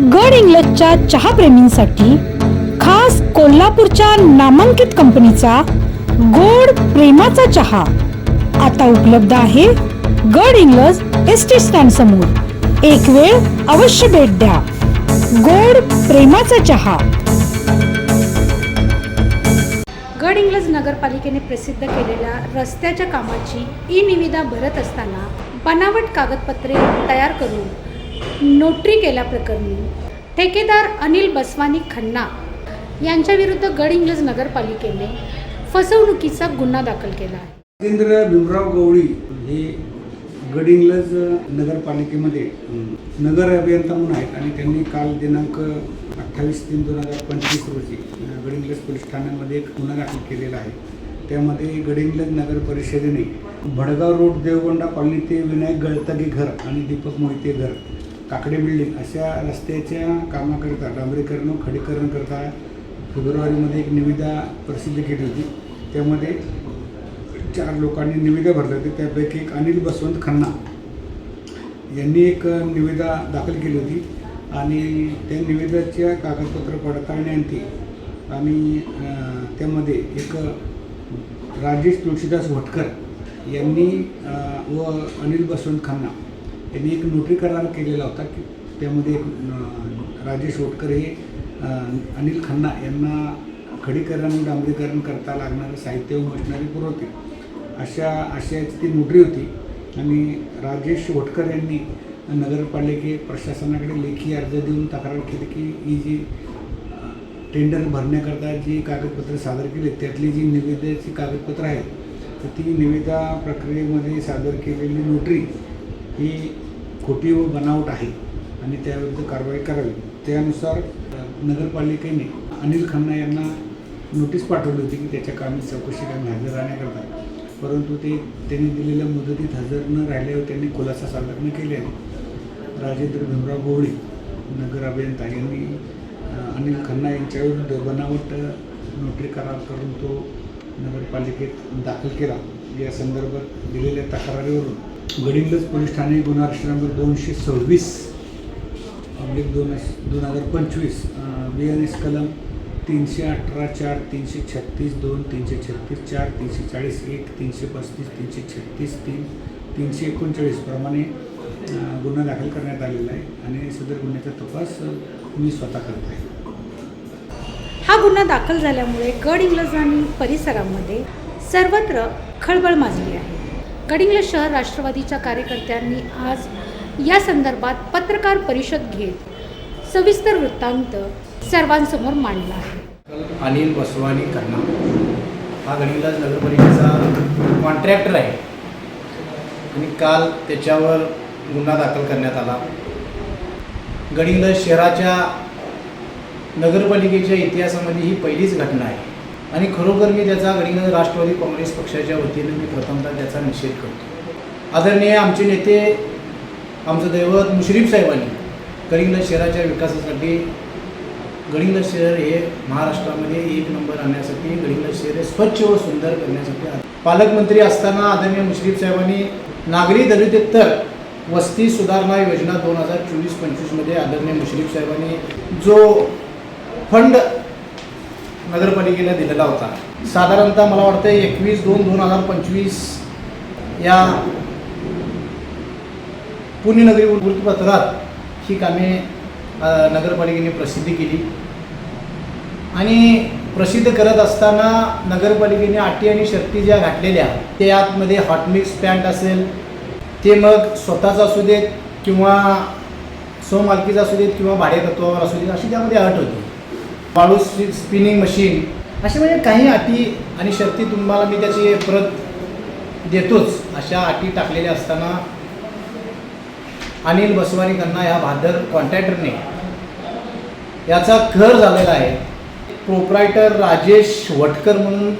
गड इंग्लजच्या चहाप्रेमींसाठी खास कोल्हापूरच्या नामांकित कंपनीचा गोड प्रेमाचा चहा आता उपलब्ध आहे गड इंग्लज एस टी स्टँड समोर. एक वेळ अवश्य भेट द्या. गोड प्रेमाचा चहा. गड इंग्लज नगरपालिकेने प्रसिद्ध केलेल्या रस्त्याच्या कामाची ई निविदा भरत असताना बनावट कागदपत्रे तयार करून नोटरी केल्याप्रकरणी ठेकेदार अनिल बसवानी खन्ना यांच्याविरुद्ध गड इंग्लज नगरपालिकेने फसवणुकीचा गुन्हा दाखल केला आहे. राजेंद्र भीमराव गवळी हे गडिंग्लज नगरपालिकेमध्ये नगर अभियंता म्हणून आहेत आणि त्यांनी काल दिनांक अठ्ठावीस तीन दोन हजार पंचवीस रोजी अ, गडिंग्लज पोलीस ठाण्यामध्ये एक गुन्हा दाखल केलेला आहे. त्यामध्ये गडिंग्लज नगर परिषदेने भडगाव रोड देवगोंडा कॉलनी ते विनायक गळतगे घर आणि दीपक मोहिते घर काकडे बिल्डिंग अशा रस्त्याच्या कामाकरिता डांबरीकरण व खडीकरण करता फेब्रुवारीमध्ये एक निविदा प्रसिद्ध केली होती. त्यामध्ये चार लोकांनी निविदा भरल्या होत्या. त्यापैकी एक अनिल बसवंत खन्ना यांनी एक निविदा दाखल केली होती. आणि त्या निविदाच्या कागदपत्र पडताळण्याअंती आणि त्यामध्ये एक राजेश तुळशीदास भटकर यांनी व अनिल बसवंत खन्ना यांनी एक नोटरी करार केलेला होता की त्यामध्ये एक राजेश ओटकर हे अनिल खन्ना यांना खडीकरण डांबरीकरण करता लागणारं साहित्य व मशिनरी पुरवते. अशा आशयाची ती नोटरी होती आणि राजेश ओटकर यांनी नगरपालिके प्रशासनाकडे लेखी अर्ज देऊन तक्रार केली की ही जी टेंडर भरण्याकरता जी कागदपत्र सादर केली त्यातली जी निवेदाची कागदपत्र आहेत तर ती निवेदा प्रक्रियेमध्ये सादर केलेली नोटरी ही खोटी व बनावट आहे आणि त्याविरुद्ध कारवाई करावी. त्यानुसार नगरपालिकेने अनिल खन्ना यांना नोटीस पाठवली होती की त्याच्या कामी चौकशी कामी हजर राहण्याकरता. परंतु ते त्यांनी दिलेल्या मुदतीत हजर न राहिल्यावर त्यांनी खुलासा सादर न केल्याने राजेंद्र भीमराव गोवळे नगर अभियंता यांनी अनिल खन्ना यांच्याविरुद्ध बनावट नोटरी करार करून तो नगरपालिकेत दाखल केला. या संदर्भात दिलेल्या तक्रारीवरून गडिंगलज पोलीस ठाणे गुन्हा रजिस्टर नंबर दोनशे सव्वीस अब्लिक दोन दोन हजार पंचवीस बी एन एस कलम तीनशे अठरा चार तीनशे छत्तीस दोन तीनशे छत्तीस चार तीनशे चाळीस एक तीनशे पस्तीस तीनशे छत्तीस तीन तीनशे एकोणचाळीस प्रमाणे गुन्हा दाखल करण्यात आलेला आहे आणि सदर गुन्ह्याचा तपास मी स्वतः करत आहे. हा गुन्हा दाखल झाल्यामुळे गड इंग्लज आणि परिसरामध्ये सर्वत्र खळबळ माजली आहे. गडिंग्लज शहर राष्ट्रवादीच्या कार्यकर्त्यांनी आज या संदर्भात पत्रकार परिषद घेत सविस्तर वृत्तांत सर्वांसमोर मांडला आहे. अनिल बसवानी खन्ना हा गडिंगलाज नगरपालिकेचा कॉन्ट्रॅक्टर आहे. आणि काल त्याच्यावर गुन्हा दाखल करण्यात आला. गडिंग्लज शहराच्या नगरपालिकेच्या इतिहासामध्ये ही पहिलीच घटना आहे. आणि खरोखर मी त्याचा गडिंगलाज राष्ट्रवादी काँग्रेस पक्षाच्या वतीनं मी प्रथमतः त्याचा निषेध करतो. आदरणीय आमचे नेते आमचं दैवत मुश्रीफ साहेबांनी गडिंगलाज शहराच्या विकासासाठी गडिंग्लज शहर हे महाराष्ट्रामध्ये एक नंबर आणण्यासाठी गडिंग्लज शहर हे स्वच्छ व सुंदर करण्यासाठी पालकमंत्री असताना आदरणीय मुश्रीफ साहेबांनी नागरी दलितोत्तर वस्ती सुधारणा योजना दोन हजार चोवीस पंचवीसमध्ये आदरणीय मुश्रीफ साहेबांनी जो फंड नगरपालिकेने दिलेला होता. साधारणतः मला वाटतं एकवीस दोन दोन हजार पंचवीस या पुण्यनगरी वृत्तपत्रात ही कामे नगरपालिकेने प्रसिद्धी केली. आणि प्रसिद्ध करत असताना नगरपालिकेने अटी आणि शर्ती ज्या घातलेल्या ते आतमध्ये हॉट मिक्स पॅन्ट असेल ते मग स्वतःचं असू देत किंवा स्वमालकीचा असू देत किंवा भाडेतत्वावर असू देत अशी त्यामध्ये अट होती. वाळू स्पिनिंग मशीन असे म्हणजे काही अटी आणि शर्ती तुम्हाला मी त्याची परत देतोच. अशा अटी टाकलेल्या असताना अनिल बसवानी खन्ना ह्या भादर कॉन्ट्रॅक्टरने याचा खर झालेला आहे. प्रोप्रायटर राजेश वटकर म्हणून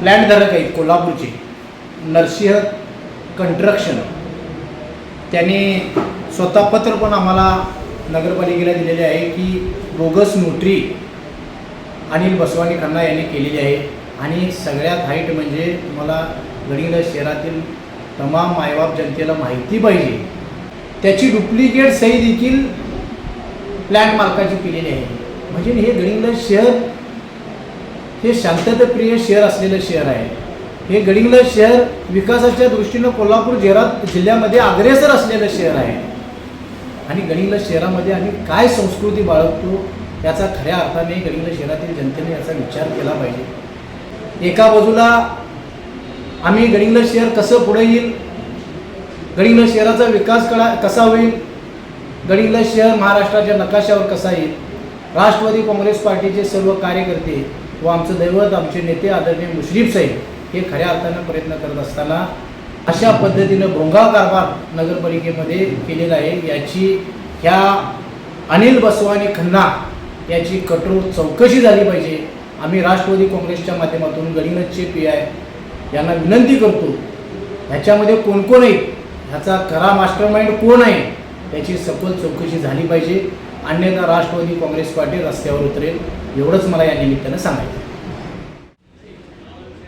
प्लॅनधारक आहेत कोल्हापूरचे. नरसिंह कंट्रक्शन त्यांनी स्वतः पत्र पण आम्हाला नगरपालिकेला दिलेले आहे की बोगस नोटरी अनिल बसवानी खन्ना यांनी केलेली आहे. आणि सगळ्यात हाईट म्हणजे मला गडिंग्लज शहरातील तमाम मायबाप जनतेला माहिती पाहिजे. त्याची डुप्लिकेट सही देखील प्लॅन मालकाची केलेली आहे. म्हणजे हे गडिंगलज शहर हे शांतताप्रिय शहर असलेलं शहर आहे. हे गडिंगलज शहर विकासाच्या दृष्टीनं कोल्हापूर जिल्ह्यात जिल्ह्यामध्ये अग्रेसर असलेलं शहर आहे. आणि गणिंगला शहरामध्ये आम्ही काय संस्कृती बाळगतो याचा खऱ्या अर्थाने गणिंगला शहरातील जनतेने याचा विचार केला पाहिजे. एका बाजूला आम्ही गणिंगला शहर कसं पुढे येईल गणिंगला शहराचा विकास कळा कसा होईल गणिंगला शहर महाराष्ट्राच्या नकाशावर कसा येईल राष्ट्रवादी काँग्रेस पार्टीचे सर्व कार्यकर्ते व आमचं दैवत आमचे नेते आदरणीय मुश्रीफ साहेब हे खऱ्या अर्थानं प्रयत्न करत असताना अशा पद्धतीनं भोंगा कारभार नगरपालिकेमध्ये केलेला आहे. याची ह्या अनिल बसवानी खन्ना याची कठोर चौकशी झाली पाहिजे. आम्ही राष्ट्रवादी काँग्रेसच्या माध्यमातून गडिंग्लजचे पी आय यांना विनंती करतो ह्याच्यामध्ये कोण कोण आहे? ह्याचा खरा मास्टर माइंड कोण आहे? याची सखोल चौकशी झाली पाहिजे. अन्यथा राष्ट्रवादी काँग्रेस पार्टी रस्त्यावर उतरेल. एवढंच मला या निमित्तानं सांगायचं